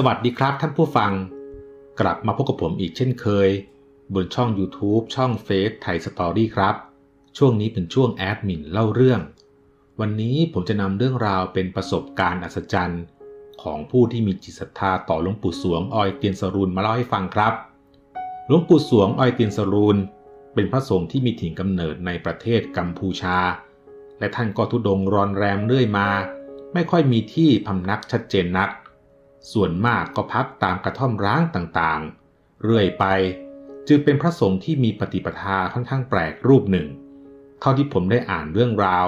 สวัสดีครับท่านผู้ฟัง กลับมาพบกับผมอีกเช่นเคย บนช่อง YouTube ช่องเฟซไทยสตอรี่ครับ ช่วงนี้เป็นช่วงแอดมินเล่าเรื่อง วันนี้ผมจะนำเรื่องราวเป็นประสบการณ์อัศจรรย์ของผู้ที่มีจิตศรัทธาต่อหลวงปู่สวงออยเตียนสรูนมาเล่าให้ฟังครับ หลวงปู่สวงออยเตียนสรูนเป็นพระสงฆ์ที่มีถิ่นกำเนิดในประเทศกัมพูชา และท่านก็ทุดงรอนแรมเรื่อยมา ไม่ค่อยมีที่พำนักชัดเจนนัก ส่วนมากก็พักตามกระท่อมร้างต่างๆ เรื่อยไปจึงเป็นพระสงฆ์ที่มีปฏิปทาค่อนข้างแปลกรูปหนึ่ง เท่าที่ผมได้อ่านเรื่องราว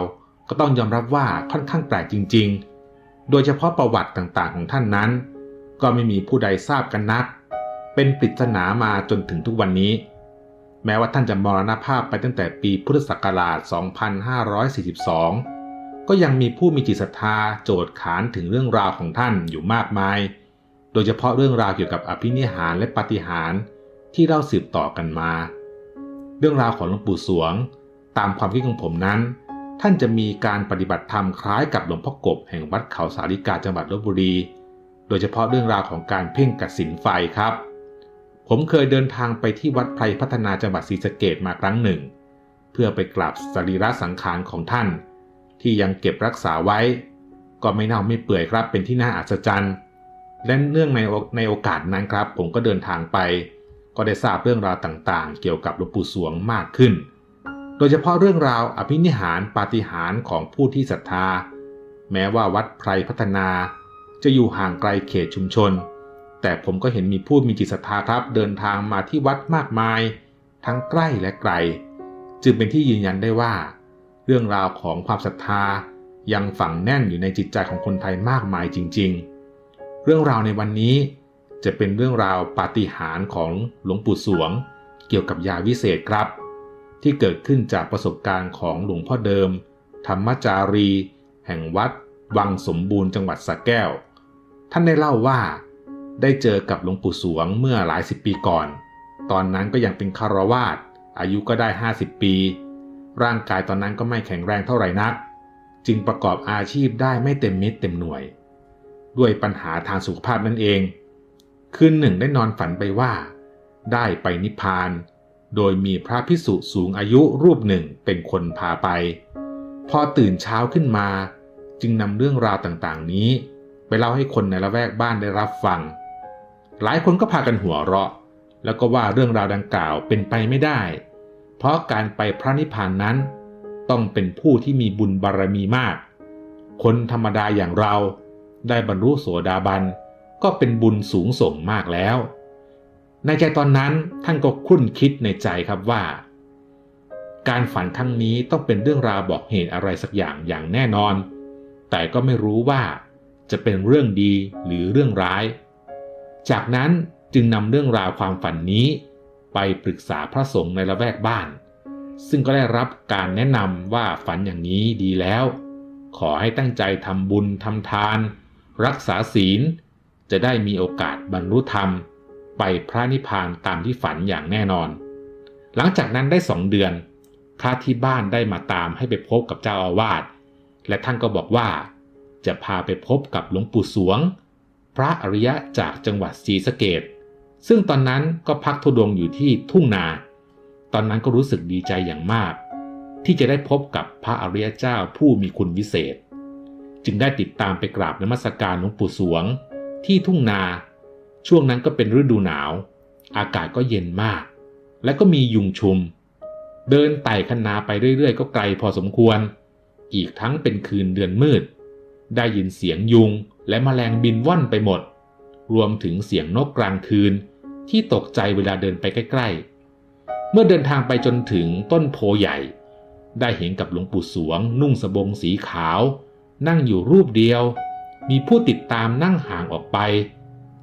ก็ต้องยอมรับว่าค่อนข้างแปลกจริง ๆ โดยเฉพาะประวัติต่างๆของท่านนั้น ก็ไม่มีผู้ใดทราบกันนัก เป็นปริศนามาจนถึงทุกวันนี้ แม้ว่าท่านจะมรณภาพไปตั้งแต่ปีพุทธศักราช 2542 ก็ยังมีผู้มีจิตศรัทธาโจทย์ขานถึงเรื่องราวของท่านอยู่มากมาย โดยเฉพาะเรื่องราวเกี่ยวกับอภินิหารและปาฏิหารย์ที่เล่าสืบต่อกันมา เรื่องราวของหลวงปู่สวง ตามความคิดของผมนั้น ท่านจะมีการปฏิบัติธรรมคล้ายกับหลวงพ่อกบแห่งวัดเขาสาริกาจังหวัดลบบุรี โดยเฉพาะเรื่องราวของการเพ่งกัดสินไฟครับ ผมเคยเดินทางไปที่วัดไพรพัฒนาจังหวัดศรีสะเกดมาครั้งหนึ่ง เพื่อไปกราบสรีระสังขารของท่าน ที่ยังเก็บรักษาไว้ ก็ไม่เน่าไม่เปื่อยครับเป็นที่น่าอัศจรรย์และเนื่องในในโอกาสนั้นครับ ผมก็เดินทางไป ก็ได้ทราบเรื่องราวต่างๆ เกี่ยวกับหลวงปู่สวงมากขึ้น โดยเฉพาะเรื่องราวอภินิหารปาฏิหาริย์ของผู้ที่ศรัทธา แม้ว่าวัดไพรพัฒนา จะอยู่ห่างไกลเขตชุมชน แต่ผมก็เห็นมีผู้มีจิตศรัทธาครับเดินทางมาที่วัดมากมาย ทั้งใกล้และไกล จึงเป็นที่ยืนยันได้ว่า เรื่องราวของความศรัทธายังฝังแน่นอยู่ในจิตใจของคนไทยมากมายจริง ๆ เรื่องราวในวันนี้จะเป็นเรื่องราวปาฏิหาริย์ของหลวงปู่สวง เกี่ยวกับยาวิเศษครับ ที่เกิดขึ้นจากประสบการณ์ของหลวงพ่อเดิม ธรรมจารี แห่งวัด วังสมบูรณ์จังหวัดสระแก้ว ท่านได้เล่าว่าได้เจอกับหลวงปู่สวงเมื่อหลายสิบปีก่อน ตอนนั้นก็ยังเป็นคารวาสอายุก็ได้ 50 ปี ร่างกายตอนนั้นก็ไม่แข็งแรงเท่าไหร่นัก จึงประกอบอาชีพได้ไม่เต็มเม็ดเต็มหน่วย ด้วยปัญหาทางสุขภาพนั่นเอง คืนหนึ่งได้นอนฝันไปว่า ได้ไปนิพพาน โดยมีพระพิสุสูงอายุรูปหนึ่งเป็นคนพาไป พอตื่นเช้าขึ้นมา จึงนำเรื่องราวต่างๆ นี้ ไปเล่าให้คนในละแวกบ้านได้รับฟัง หลายคนก็พากันหัวเราะ แล้วก็ว่าเรื่องราวดังกล่าวเป็นไปไม่ได้ เพราะการไปพระนิพพานนั้น ต้องเป็นผู้ที่มีบุญบารมีมาก คนธรรมดาอย่างเราได้บรรลุโสดาบันก็เป็นบุญสูงส่งมากแล้ว ในใจตอนนั้นท่านก็คุ้นคิดในใจครับว่า การฝันครั้งนี้ต้องเป็นเรื่องราวบอกเหตุอะไรสักอย่างอย่างแน่นอน แต่ก็ไม่รู้ว่าจะเป็นเรื่องดีหรือเรื่องร้าย จากนั้นจึงนำเรื่องราวความฝันนี้ ไปปรึกษาพระสงฆ์ในละแวกบ้าน ซึ่งก็ได้รับการแนะนำว่าฝันอย่างนี้ดีแล้ว ขอให้ตั้งใจทำบุญทำทาน รักษาศีล จะได้มีโอกาสบรรลุธรรม ไปพระนิพพานตามที่ฝันอย่างแน่นอน หลังจากนั้นได้สองเดือนพระที่บ้านได้มาตามให้ไปพบกับเจ้าอาวาส และท่านก็บอกว่า จะพาไปพบกับหลวงปู่สวง พระอริยะจากจังหวัดศรีสะเกด ซึ่งตอนนั้นก็พักทุดงอยู่ที่ทุ่งนา ตอนนั้นก็รู้สึกดีใจอย่างมาก ที่จะได้พบกับพระอริยเจ้าผู้มีคุณวิเศษ จึงได้ติดตามไปกราบนมัสการหลวงปู่สวง ที่ทุ่งนา ช่วงนั้นก็เป็นฤดูหนาว อากาศก็เย็นมาก และก็มียุงชุม เดินไต่คันนาไปเรื่อยๆ ก็ไกลพอสมควร อีกทั้งเป็นคืนเดือนมืด ได้ยินเสียงยุงและแมลงบินว่อนไปหมด รวมถึงเสียงนกกลางคืน ที่ตกใจเวลาเดินไปใกล้ ๆ เมื่อเดินทางไปจนถึงต้นโพใหญ่ ได้เห็นกับหลวงปู่สวง นุ่งสบงสีขาว นั่งอยู่รูปเดียว มีผู้ติดตามนั่งห่างออกไป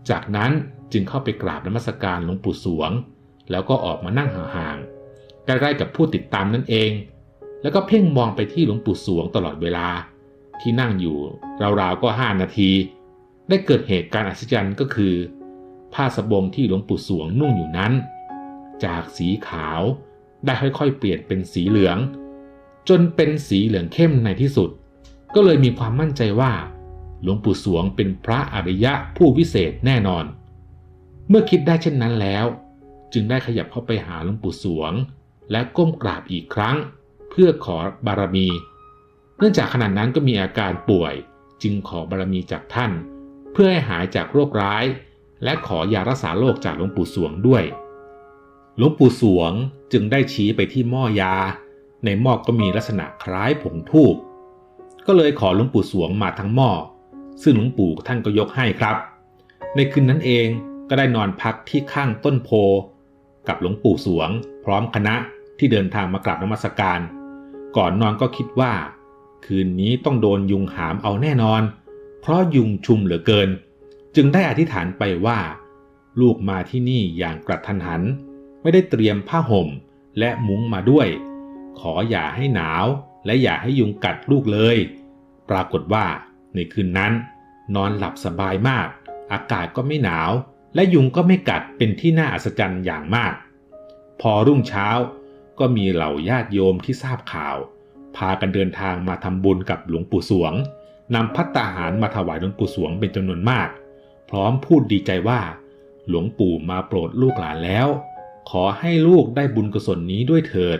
จากนั้นจึงเข้าไปกราบนมัสการหลวงปู่สวง แล้วก็ออกมานั่งห่างๆใกล้ๆกับผู้ติดตามนั่นเอง แล้วก็เพ่งมองไปที่หลวงปู่สวงตลอดเวลา ที่นั่งอยู่ราวๆก็ห้านาที ได้เกิดเหตุการณ์อัศจรรย์ก็คือ ผ้าสบงที่หลวงปู่สวงนุ่งอยู่นั้น จากสีขาวได้ค่อยๆ เปลี่ยนเป็นสีเหลือง จนเป็นสีเหลืองเข้มในที่สุด ก็เลยมีความมั่นใจว่า หลวงปู่สวงเป็นพระอริยะผู้วิเศษแน่นอน เมื่อคิดได้เช่นนั้นแล้ว จึงได้ขยับเข้าไปหาหลวงปู่สวง และก้มกราบอีกครั้ง เพื่อขอบารมี เนื่องจากขณะนั้นก็มีอาการป่วย จึงขอบารมีจากท่าน เพื่อให้หายจากโรคร้าย และขอยารักษาโรคจากหลวงปู่สวงด้วย หลวงปู่สวงจึงได้ชี้ไปที่หม้อยา ในหม้อก็มีลักษณะคล้ายผงทูบก็เลยขอหลวงปู่สวงมาทั้งหม้อ ซึ่งหลวงปู่ท่านก็ยกให้ครับ ในคืนนั้นเองก็ได้นอนพักที่ข้างต้นโพ กับหลวงปู่สวง พร้อมคณะที่เดินทางมากราบนมัสการ ก่อนนอนก็คิดว่า คืนนี้ต้องโดนยุงหามเอาแน่นอน เพราะยุงชุมเหลือเกิน จึงได้อธิษฐานไปว่า ลูกมาที่นี่อย่างกระทันหัน ไม่ได้เตรียมผ้าห่มและมุ้งมาด้วย ขออย่าให้หนาวและอย่าให้ยุงกัดลูกเลย ปรากฏว่าในคืนนั้น นอนหลับสบายมาก อากาศก็ไม่หนาว และยุงก็ไม่กัดเป็นที่น่าอัศจรรย์อย่างมาก พอรุ่งเช้าก็มีเหล่าญาติโยมที่ทราบข่าว พากันเดินทางมาทำบุญกับหลวงปู่สวงนำพัตตาหารมาถวายหลวงปู่สวงเป็นจำนวนมาก พร้อมพูดดีใจว่า หลวงปู่มาโปรดลูกหลานแล้ว ขอให้ลูกได้บุญกุศลนี้ด้วยเถิด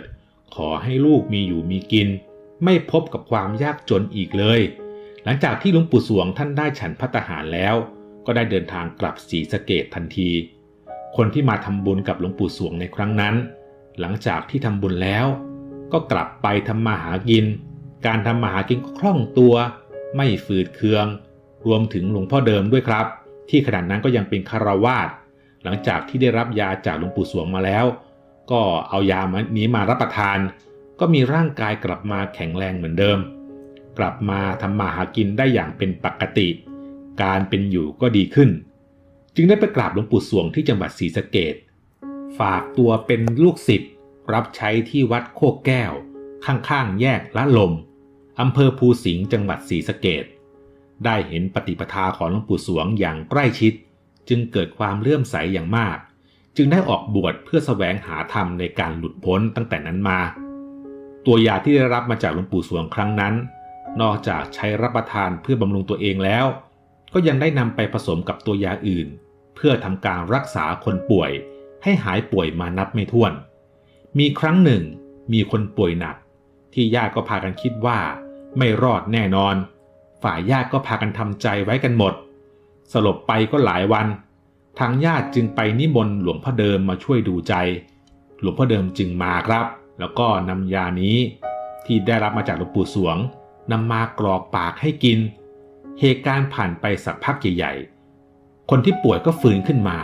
ขอให้ลูกมีอยู่มีกิน ไม่พบกับความยากจนอีกเลย หลังจากที่หลวงปู่สวงท่านได้ฉันพัตหารแล้ว ก็ได้เดินทางกลับศรีสะเกดทันที คนที่มาทำบุญกับหลวงปู่สวงในครั้งนั้น หลังจากที่ทำบุญแล้ว ก็กลับไปทำมาหากิน การทำมาหากินก็คล่องตัว ไม่ฝืดเคือง รวมถึงหลวงพ่อเดิมด้วยครับ ที่ขณะนั้นก็ยังเป็นคารวาสหลังจากที่ได้รับยาจากหลวงปู่สวงมาแล้ว ก็เอายานี้มารับประทาน ก็มีร่างกายกลับมาแข็งแรงเหมือนเดิม กลับมาทำมาหากินได้อย่างเป็นปกติ การเป็นอยู่ก็ดีขึ้น จึงได้ไปกราบหลวงปู่สวงที่จังหวัดศรีสะเกดฝากตัวเป็นลูกศิษย์รับใช้ที่วัดโคกแก้ว ข้างๆ แยกละลมอำเภอภูสิงห์จังหวัดศรีสะเกด ได้เห็นปฏิปทาของหลวงปู่สวงอย่างใกล้ชิด จึงเกิดความเลื่อมใสอย่างมาก จึงได้ออกบวชเพื่อสแสวงหาธรรมในการหลุดพ้นตั้งแต่นั้นมา ตัวยาที่ได้รับมาจากหลวงปู่สวงครั้งนั้น นอกจากใช้รับประทานเพื่อบำรุงตัวเองแล้ว ก็ยังได้นำไปผสมกับตัวยาอื่น เพื่อทำการรักษาคนป่วย ให้หายป่วยมานับไม่ถ้วน มีครั้งหนึ่ง มีคนป่วยหนัก ที่ญาติก็พากันคิดว่า ไม่รอดแน่นอน ฝ่ายญาติก็พากันทำใจไว้กันหมด สลบไปก็หลายวัน ทางญาติจึงไปนิมนต์หลวงพ่อเดิมมาช่วยดูใจ หลวงพ่อเดิมจึงมาครับ แล้วก็นำยานี้ ที่ได้รับมาจากหลวงปู่สวงนำมากรอกปากให้กิน เหตุการณ์ผ่านไปสักพักใหญ่ๆ คนที่ป่วยก็ฟื้นขึ้นมา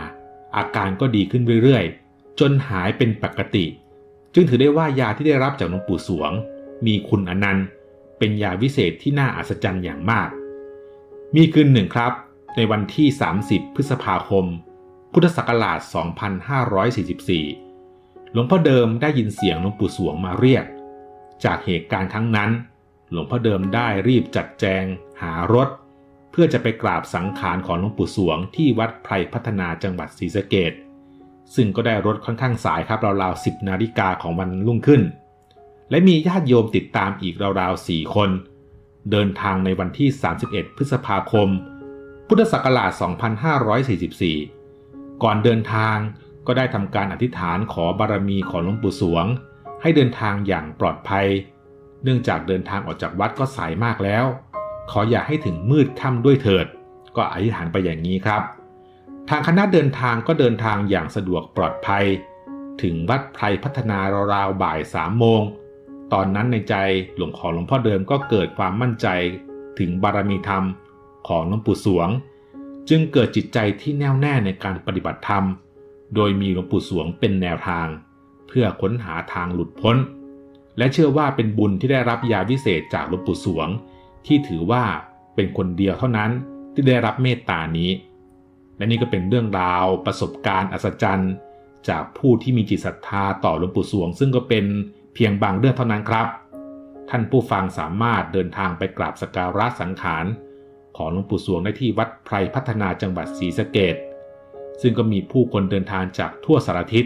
อาการก็ดีขึ้นเรื่อยๆ จนหายเป็นปกติ จึงถือได้ว่ายาที่ได้รับจากหลวงปู่สวง มีคุณอนันต์ เป็นยาวิเศษที่น่าอัศจรรย์อย่างมาก มีคืนหนึ่งครับ ในวันที่ 30 พฤษภาคม พุทธศักราช 2544 หลวงพ่อเดิมได้ยินเสียงหลวงปู่สวงมาเรียก จากเหตุการณ์ครั้งนั้น หลวงพ่อเดิมได้รีบจัดแจง หารถ เพื่อจะไปกราบสังขารของหลวงปู่สวงที่วัดไพรพัฒนาจังหวัดศรีสะเกดซึ่งก็ได้รถค่อนข้างสายครับราวๆ10นาฬิกาของวันรุ่งขึ้น และมีญาติโยมติดตามอีกราวๆ 4 คน เดินทางในวันที่ 31 พฤษภาคม พุทธศักราช 2544 ก่อนเดินทางก็ได้ทำการอธิษฐานขอบารมีของหลวงปู่สวง ให้เดินทางอย่างปลอดภัย เนื่องจากเดินทางออกจากวัดก็สายมากแล้ว ขออย่าให้ถึงมืดค่ำด้วยเถิด ก็อธิษฐานไปอย่างนี้ครับ ทางคณะเดินทางก็เดินทางอย่างสะดวกปลอดภัย ถึงวัดไพรพัฒนาราวๆบ่ายสามโมง ตอนนั้นในใจหลวงขอหลวงพ่อเดิมก็เกิดความมั่นใจถึงบารมีธรรมของหลวงปู่สวง จึงเกิดจิตใจที่แน่วแน่ในการปฏิบัติธรรม โดยมีหลวงปู่สวงเป็นแนวทาง เพื่อค้นหาทางหลุดพ้น และเชื่อว่าเป็นบุญที่ได้รับยาวิเศษจากหลวงปู่สวง ที่ถือว่าเป็นคนเดียวเท่านั้นที่ได้รับเมตตานี้ และนี่ก็เป็นเรื่องราวประสบการณ์อัศจรรย์ จากผู้ที่มีจิตศรัทธาต่อหลวงปู่สวง ซึ่งก็เป็น เพียงบางเรื่องเท่านั้นครับ ท่านผู้ฟังสามารถเดินทางไปกราบสการะสังขารของหลวงปู่สวงได้ที่วัดไพรพัฒนาจังหวัดศรีสะเกดซึ่งก็มีผู้คนเดินทางจากทั่วสารทิศ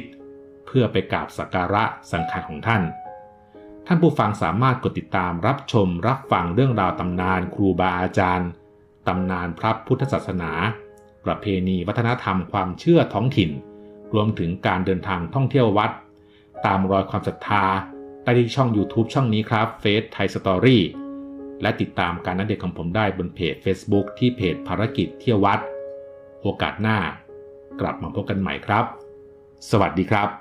เพื่อไปกราบสักการะสังขารของท่าน ท่านผู้ฟังสามารถกดติดตามรับชมรับฟังเรื่องราวตำนานครูบาอาจารย์ ตำนานพระพุทธศาสนา ประเพณีวัฒนธรรมความเชื่อท้องถิ่น รวมถึงการเดินทางท่องเที่ยววัด ตามรอยความศรัทธา ได้ที่ช่อง YouTube ช่องนี้ครับเฟซไทยสตอรี่และติดตามการนัดเดทของผมได้บนเพจ Facebook ที่เพจภารกิจเที่ยววัด โอกาสหน้า กลับมาพบกันใหม่ครับ สวัสดีครับ